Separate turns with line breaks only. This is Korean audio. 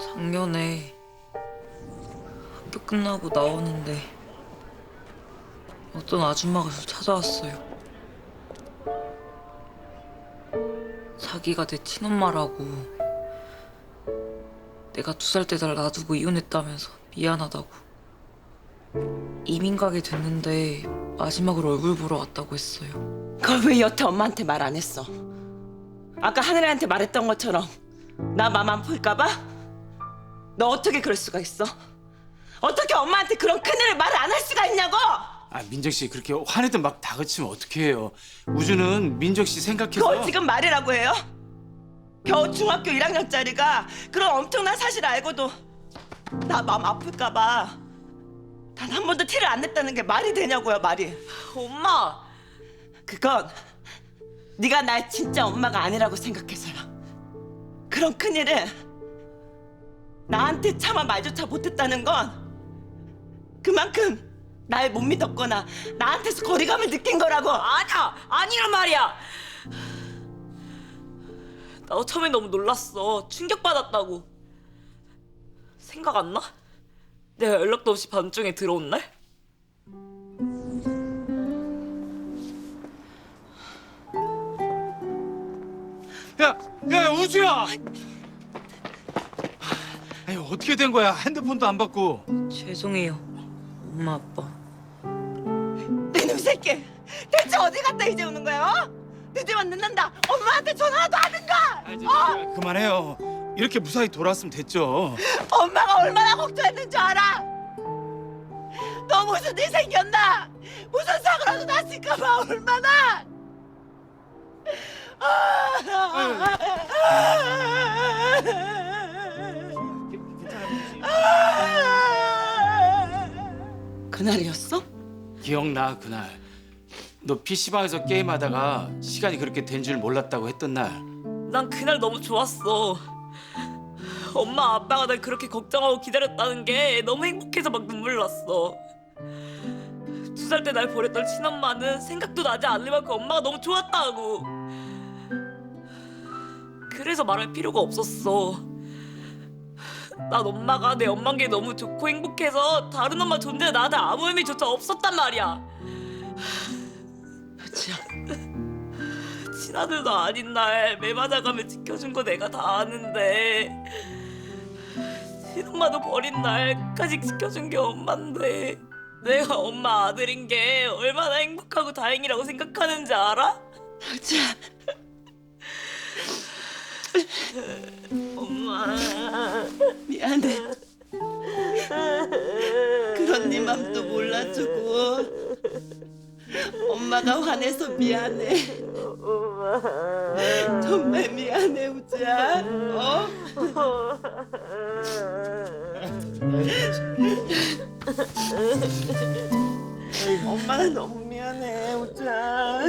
작년에 학교 끝나고 나오는데 어떤 아줌마가 저 찾아왔어요. 자기가 내 친엄마라고 내가 두 살 때 날 놔두고 이혼했다면서 미안하다고 이민 가게 됐는데 마지막으로 얼굴 보러 왔다고 했어요.
그걸 왜 여태 엄마한테 말 안 했어? 아까 하늘이한테 말했던 것처럼 나맘안 풀까봐? 너 어떻게 그럴 수가 있어? 어떻게 엄마한테 그런 큰일을 말안할 수가 있냐고!
아 민정 씨 그렇게 화내든 막 다그치면 어떡해요? 우주는 민정 씨 생각해서
그걸 지금 말이라고 해요? 겨우 중학교 1학년짜리가 그런 엄청난 사실 알고도 나 마음 아플까 봐 단 한 번도 티를 안 냈다는 게 말이 되냐고요 말이
엄마!
그건 네가 날 진짜 엄마가 아니라고 생각해서야 그런 큰일을 나한테 차마 말조차 못했다는 건 그만큼 날 못 믿었거나 나한테서 거리감을 느낀 거라고
아니야! 아니란 말이야! 나도 처음에 너무 놀랐어. 충격받았다고. 생각 안 나? 내가 연락도 없이 밤중에 들어온 날?
야, 야 우주야. 아니 어떻게 된 거야? 핸드폰도 안 받고.
죄송해요. 엄마, 아빠.
내놈 새끼 대체 어디 갔다 이제 오는 거야? 어? 늦으면 늦는다 엄마한테 전화라도 하든가
아, 이제 아, 그만해요. 이렇게 무사히 돌아왔으면 됐죠.
엄마가 얼마나 걱정했는 줄 알아? 너 무슨 일 생겼나? 무슨 사고라도 났을까봐 얼마나? 그날이었어?
기억나 그날. 너 PC방에서 게임하다가 시간이 그렇게 된 줄 몰랐다고 했던 날.
난 그날 너무 좋았어. 엄마, 아빠가 날 그렇게 걱정하고 기다렸다는 게 너무 행복해서 막 눈물 났어. 두 살 때날 버렸던 친엄마는 생각도 나지 않을 만큼 엄마가 너무 좋았다고. 그래서 말할 필요가 없었어. 난 엄마가 내 엄마인 게 너무 좋고 행복해서 다른 엄마 존재가 나한테 아무 의미조차 없었단 말이야.
자,
친아들도 아닌 날 매 맞아가며 지켜준 거 내가 다 아는데. 친엄마도 버린 날까지 지켜준 게 엄만데. 내가 엄마 아들인 게 얼마나 행복하고 다행이라고 생각하는지 알아?
자,
엄마
미안해. 그런 네 맘도 몰라주고 엄마가 화내서 미안해. 정말 미안해 우주야. 어? 엄마는 너무 미안해 우주야.